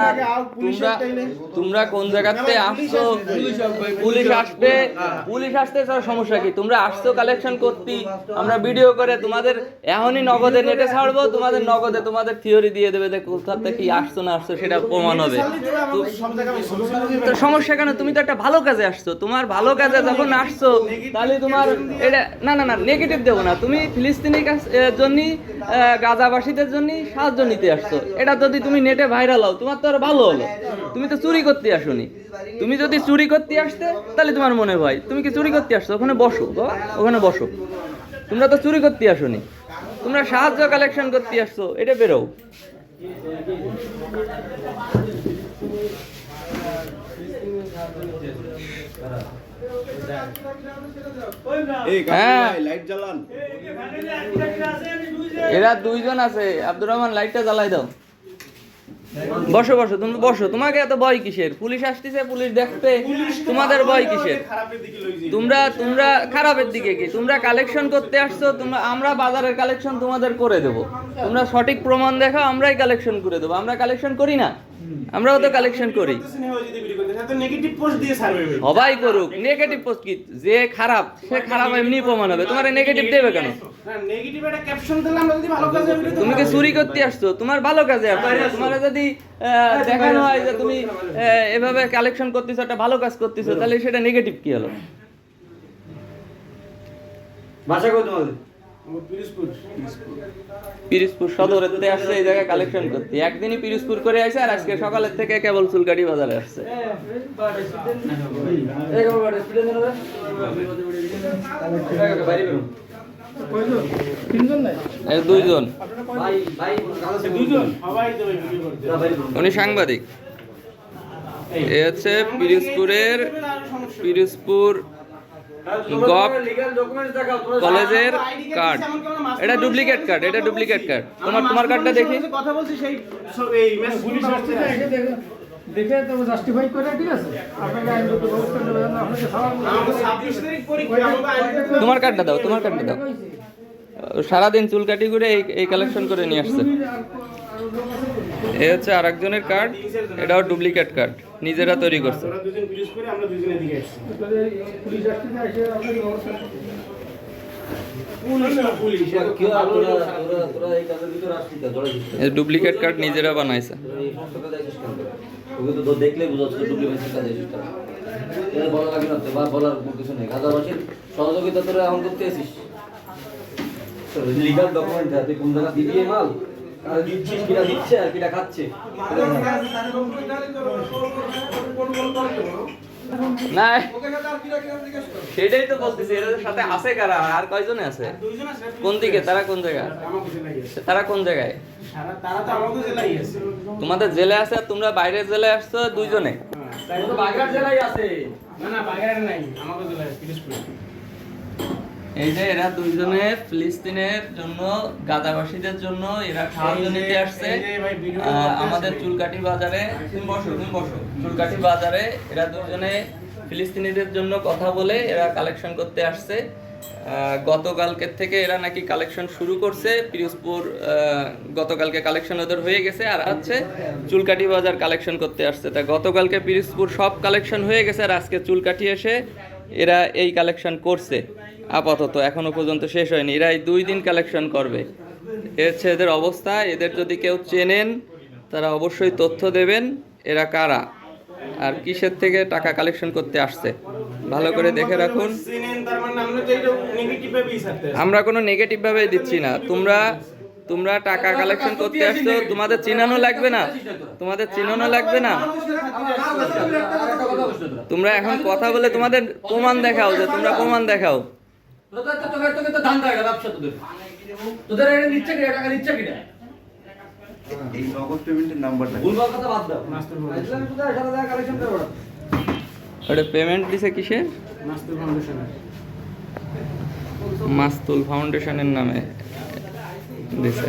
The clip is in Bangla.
তোমরা তোমরা কোন জায়গাতে আসছো? পুলিশ আসবে পুলিশ আসতে স্যার সমস্যা কি? তোমরা আসছো কালেকশন করতে আমরা ভিডিও করে তোমাদের এখনই নগদে নেটে ছাড়বো তোমাদের নগদে তোমাদের থিওরি দিয়ে দেবে যে কোথা থেকে কি আসছো না আসছো সেটা প্রমাণ হবে। তো সমস্যা কেন? তুমি তো একটা ভালো কাজে আসছো। তোমার ভালো কাজে যখন আসছো তাহলে তোমার এটা না না না নেগেটিভ দেবো না। তুমি ফিলিস্তিনি জন্য গাজাবাসীদের জন্য সাহায্য নিতে আসছো। এটা যদি তুমি নেটে ভাইরাল হও তোমার তো আর ভালো হলো। তুমি তো চুরি করতে আসোনি। তুমি যদি চুরি করতে আসতে তাহলে তোমার মনে হয় তুমি কি চুরি করতে আসছো? ওখানে বসো বাবা, ওখানে বসো। তোমরা তো চুরি করতে আসোনি। তোমরা সাহায্য কালেকশন করতে আসছো এটা বেরো হ্যাঁ। এরা দুইজন আছে। আব্দুর রহমান লাইটটা জ্বালাই দাও। বসো বসো তুমি বসো। তোমাকে এত ভয় কিসের? পুলিশ আসতেছে পুলিশ দেখতে। তোমাদের ভয় কিসের? তোমরা তোমরা খারাপের দিকে কি? তোমরা কালেকশন করতে আসছো তোমরা আমরা বাজারের কালেকশন তোমাদের করে দেবো। তোমরা সঠিক প্রমাণ দেখো আমরাই কালেকশন করে দেবো। আমরা কালেকশন করি না। আমরাও তো কালেকশন করি। সবাই করুক নেগেটিভ পোস্ট কি? যে খারাপ, সে খারাপ এমনি প্রমাণ হবে। তোমার নেগেটিভ দেবে কেন? তুমি কি চুরি করতে আসছো? তোমার ভালো কাজে তোমার যদি দেখানো হয় যে তুমি এভাবে কালেকশন করতেছো, একটা ভালো কাজ করতেছো, তাহলে সেটা নেগেটিভ কি হলো? ভাষা পিরিসপুর পিরিজপুর সদরেতে আসছে এই জায়গায় কালেকশন করতে। একদিনই পিরিজপুর করে আসে আর আজকে সকালের থেকে কেবল চুলকাটি বাজারে আসছে। দুইজন। তো উনি সাংবাদিক। এ হচ্ছে পিরিজপুরের পিরিজপুর গভ তোমরা কলেজের কার্ড এটা ডুপ্লিকেট কার্ড এটা ডুপ্লিকেট কার্ড তোমার তোমার কার্ডটা দেখি। কথা বলছি সেই এই পুলিশ আসছে দেখে তো জাস্টিফাই করে ঠিক আছে? আপনাকে আইনগত ব্যবস্থা নেবে আপনাকে সবার আমাদের 26 তারিখ পরীক্ষা আমাদের আইনগত তোমার কার্ডটা দাও তোমার কার্ডটা দাও। সারাদিন চুল কাটি করে এই এই কালেকশন করে নিয়ে আসছে। এ হচ্ছে আরেকজনের কার্ড এটাও ডুপ্লিকেট কার্ড নিজেরা তৈরি করছে। ডুপ্লিকেট কার্ড নিজেরা বানাইছে সহযোগিতা তোরা এখন করতে আসিস লিগাল ডকুমেন্ট তুই কোন জায়গা দিবি মাল? আর দিচ্ছিস কিনা দিচ্ছে আর কিনা খাচ্ছে। না সেটাই তো বলতেছি এদের সাথে আছে কারা? আর কয়জনে আছে? কোন দিকে? তারা কোন জায়গায়? তারা কোন জায়গায়? তোমাদের জেলে আছে আর তোমরা বাইরের জেলে আসছো দুইজনে? তাই জেলায় আছে। না না বাগের নাই আছে পিরিসপুর এই যে এরা দুইজনে ফিলিস্তিনের জন্য গাজাবাসীদের জন্য এরা সাহায্য নিতে আসছে। আমাদের চুলকাটি বাজারে তুমি বসো তুমি বসো। চুলকাটি বাজারে এরা দুজনে ফিলিস্তিনিদের জন্য কথা বলে এরা কালেকশন করতে আসছে। গতকালকের থেকে এরা নাকি কালেকশন শুরু করছে। পিরোজপুর গতকালকে কালেকশন ওদের হয়ে গেছে। আর হচ্ছে চুলকাঠি বাজার কালেকশন করতে আসছে। তা গতকালকে পিরোজপুর সব কালেকশন হয়ে গেছে আর আজকে চুলকাটি এসে এরা এই কালেকশন করছে আপাতত এখনও পর্যন্ত শেষ হয়নি। এরা এই দুই দিন কালেকশন করবে। এ হচ্ছে এদের অবস্থা। এদের যদি কেউ চেনেন তারা অবশ্যই তথ্য দেবেন এরা কারা আর কিসের থেকে টাকা কালেকশন করতে আসছে। ভালো করে দেখে রাখুন। মানে আমরা কোনো নেগেটিভ ভাবে দিচ্ছি না। তোমরা তোমরা টাকা কালেকশন করতে আসছো তোমাদের চিনানো লাগবে না। তোমাদের চিনানো লাগবে না। তোমরা এখন কথা বলে তোমাদের প্রমাণ দেখাও যে তোমরা প্রমাণ দেখাও। পেমেন্ট দিছে কিসে মাস্তুল ফাউন্ডেশনের নামে। দিছে